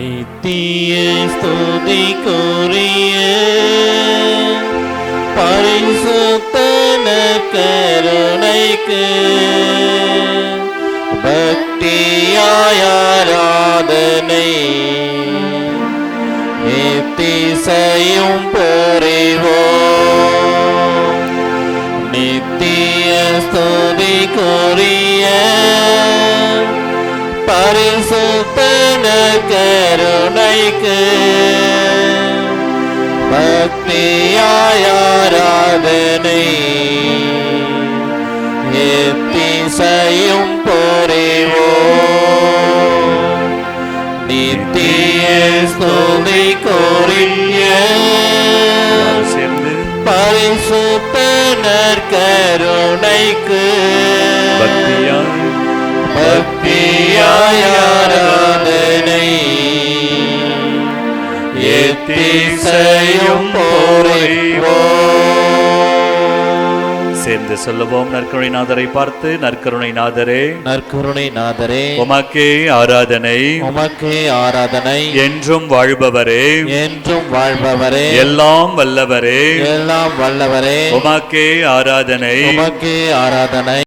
நித்திய ஸ்துதிக்குரிய பரிசுத்தன கருணைக்கு பக்தியாயாராதனை நித்திசையும் புரிவோம் நித்திய ஸ்துதிக்குரிய பரிசுத்தன கருணைக்கு. பக்தியாயாராதனை எத்திசையும் புரிவோம் நித்திய ஸ்துதிக்குரிய சேர்ந்து. பரிசுத்தனர் கருணைக்கு. போரிவோம் சேர்ந்து சொல்லுவோம் நற்கருணை நாதரை பார்த்து நற்கருணை நாதரே நற்கருணை நாதரே உமக்கே ஆராதனை. உமக்கே ஆராதனை. என்றும் வாழ்பவரே. என்றும் வாழ்பவரே. எல்லாம் வல்லவரே. எல்லாம் வல்லவரே. உமக்கே ஆராதனை. உமக்கே ஆராதனை.